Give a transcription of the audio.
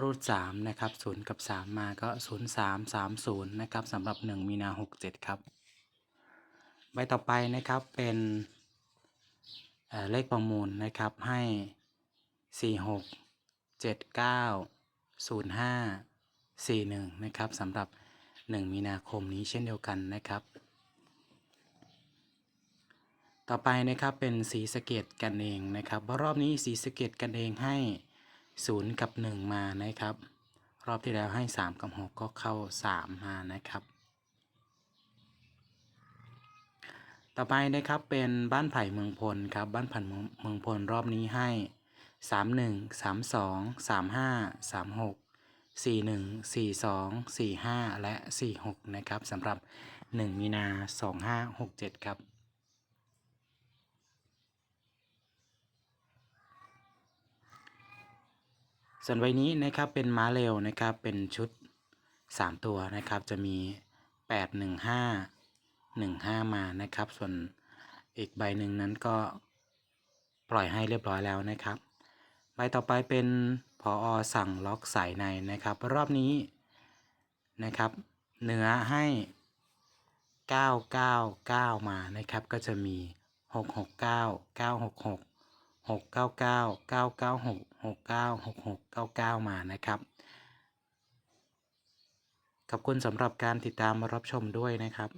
รูด3นะครับ0กับ 3 มาก็ 0 3 3 0นะครับสำหรับ 1 มีนา 67 ครับ ใบต่อไปนะครับเป็นเเลขประมูลนะครับให้ 46 79 05 41นะครับสำหรับ 1 มีนาคมนี้เช่นเดียวกันนะครับ ต่อไปนะครับเป็นสีสะเกตกันเองนะครับรอบนี้สีสะเกตกันเองให้ 0 กับ 1 มานะครับ รอบที่แล้วให้ 3 กับ 6 ก็เข้า 3 มานะครับ ต่อไปนะครับเป็นบ้านไผ่เมืองพลครับ บ้านไผ่เมืองเมืองพลรอบนี้ให้ 31 32 35 36 41 42 45 และ 46 นะครับสำหรับ 1 มีนา 2567 ครับ ส่วนใบนี้นะครับเป็นม้าเร็วนะครับเป็นชุด 3 ตัวนะครับจะมี 8 1 5 1 5 มานะครับ ส่วนอีกใบหนึ่งนั้นก็ปล่อยให้เรียบร้อยแล้วนะครับ ใบต่อไปเป็นพออสั่งล็อกสายในนะครับ รอบนี้นะครับเนื้อให้ 999 มานะครับ ก็จะมี 669 966 699 996 69 66 99 มานะครับ ขอบคุณสำหรับการติดตามรับชมด้วยนะครับ